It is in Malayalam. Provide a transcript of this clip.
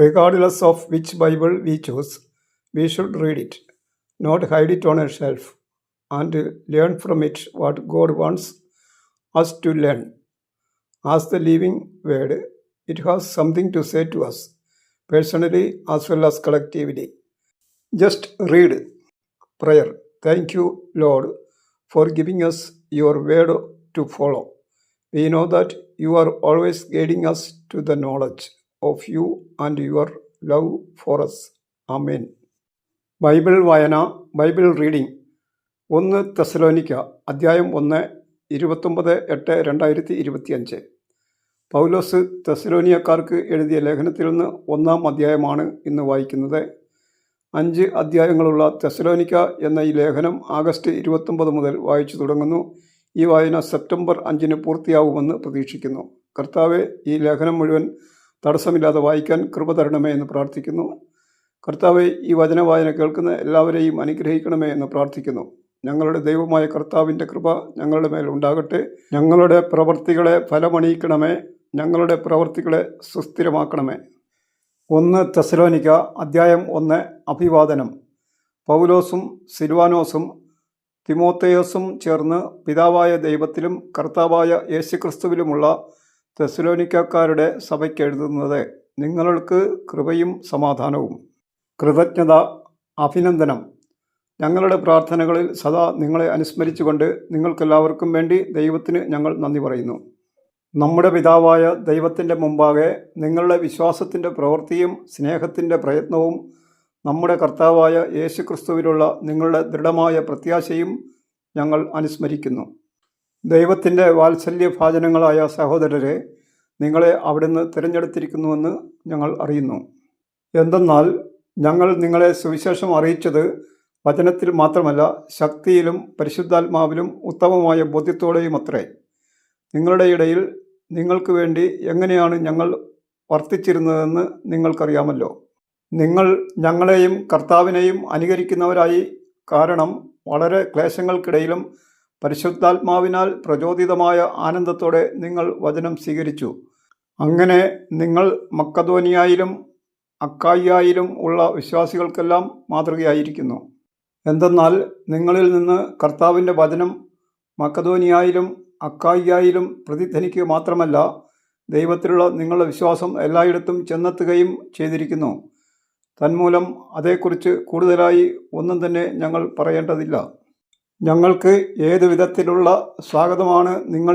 Regardless of which Bible we choose, we should read it, not hide it on a shelf, and learn from it what God wants us to learn. As the living word, it has something to say to us, personally as well as collectively. Just read prayer. Thank you, Lord, for giving us your word to follow. We know that you are always guiding us to the knowledge of you and your love for us. Amen Bible വായന ബൈബിൾ റീഡിംഗ് ഒന്ന് തെസലോനിക്ക അധ്യായം ഒന്ന് ഇരുപത്തൊമ്പത് എട്ട് രണ്ടായിരത്തി ഇരുപത്തിയഞ്ച്. പൗലോസ് തെസലോനിയക്കാർക്ക് എഴുതിയ ലേഖനത്തിൽ നിന്ന് ഒന്നാം അധ്യായമാണ് ഇന്ന് വായിക്കുന്നത്. അഞ്ച് അധ്യായങ്ങളുള്ള തെസലോനിക്ക എന്ന ഈ ലേഖനം ആഗസ്റ്റ് ഇരുപത്തൊമ്പത് മുതൽ വായിച്ചു തുടങ്ങുന്നു. ഈ വായന സെപ്റ്റംബർ അഞ്ചിന് പൂർത്തിയാവുമെന്ന് പ്രതീക്ഷിക്കുന്നു. കർത്താവെ ഈ ലേഖനം മുഴുവൻ തടസ്സമില്ലാതെ വായിക്കാൻ കൃപ തരണമേ എന്ന് പ്രാർത്ഥിക്കുന്നു. കർത്താവെ ഈ വചന വായന കേൾക്കുന്ന എല്ലാവരെയും അനുഗ്രഹിക്കണമേ എന്ന് പ്രാർത്ഥിക്കുന്നു. ഞങ്ങളുടെ ദൈവമായ കർത്താവിന്റെ കൃപ ഞങ്ങളുടെ മേൽ ഉണ്ടാകട്ടെ. ഞങ്ങളുടെ പ്രവർത്തികളെ ഫലമണിയിക്കണമേ. ഞങ്ങളുടെ പ്രവർത്തികളെ സുസ്ഥിരമാക്കണമേ. ഒന്ന് തെസലോനിക്ക അദ്ധ്യായം ഒന്ന് അഭിവാദനം. പൗലോസും സിൽവാനോസും തിമോത്തയോസും ചേർന്ന് പിതാവായ ദൈവത്തിലും കർത്താവായ യേശുക്രിസ്തുവിലുമുള്ള തെസലോനിക്കക്കാരുടെ സഭയ്ക്ക് എഴുതുന്നത് നിങ്ങൾക്ക് കൃപയും സമാധാനവും. കൃതജ്ഞത അഭിനന്ദനം. ഞങ്ങളുടെ പ്രാർത്ഥനകളിൽ സദാ നിങ്ങളെ അനുസ്മരിച്ചുകൊണ്ട് നിങ്ങൾക്കെല്ലാവർക്കും വേണ്ടി ദൈവത്തിന് ഞങ്ങൾ നന്ദി പറയുന്നു. നമ്മുടെ പിതാവായ ദൈവത്തിന്റെ മുമ്പാകെ നിങ്ങളുടെ വിശ്വാസത്തിന്റെ പ്രവൃത്തിയും സ്നേഹത്തിന്റെ പ്രയത്നവും നമ്മുടെ കർത്താവായ യേശുക്രിസ്തുവിലുള്ള നിങ്ങളുടെ ദൃഢമായ പ്രത്യാശയും ഞങ്ങൾ അനുസ്മരിക്കുന്നു. ദൈവത്തിന്റെ വാത്സല്യഭാചനങ്ങളായ സഹോദരരെ നിങ്ങളെ അവിടുന്ന് തിരഞ്ഞെടുത്തിരിക്കുന്നുവെന്ന് ഞങ്ങൾ അറിയുന്നു. എന്തെന്നാൽ ഞങ്ങൾ നിങ്ങളെ സുവിശേഷം അറിയിച്ചത് വചനത്തിൽ മാത്രമല്ല ശക്തിയിലും പരിശുദ്ധാത്മാവിലും ഉത്തമമായ ബോധ്യത്തോടെയും അത്രേ നിങ്ങളുടെ ഇടയിൽ നിങ്ങൾക്ക് വേണ്ടി എങ്ങനെയാണ് ഞങ്ങൾ വർത്തിച്ചിരുന്നതെന്ന് നിങ്ങൾക്കറിയാമല്ലോ. നിങ്ങൾ ഞങ്ങളെയും കർത്താവിനെയും അനുകരിക്കുന്നവരായി കാരണം വളരെ ക്ലേശങ്ങൾക്കിടയിലും പരിശുദ്ധാത്മാവിനാൽ പ്രചോദിതമായ ആനന്ദത്തോടെ നിങ്ങൾ വചനം സ്വീകരിച്ചു. അങ്ങനെ നിങ്ങൾ മക്കധോനിയായാലും അക്കായിയായാലും ഉള്ള വിശ്വാസികൾക്കെല്ലാം മാതൃകയായിരിക്കുന്നു. എന്തെന്നാൽ നിങ്ങളിൽ നിന്ന് കർത്താവിന്റെ വചനം മക്കധോനിയായാലും അക്കായിയായാലും പ്രതിധ്വനിക്കുക മാത്രമല്ല ദൈവത്തിലുള്ള നിങ്ങളുടെ വിശ്വാസം എല്ലായിടത്തും ചെന്നെത്തുകയും ചെയ്തിരിക്കുന്നു. തന്മൂലം അതേക്കുറിച്ച് കൂടുതലായി ഒന്നും തന്നെ ഞങ്ങൾ പറയേണ്ടതില്ല. ഞങ്ങൾക്ക് ഏത് വിധത്തിലുള്ള സ്വാഗതമാണ് നിങ്ങൾ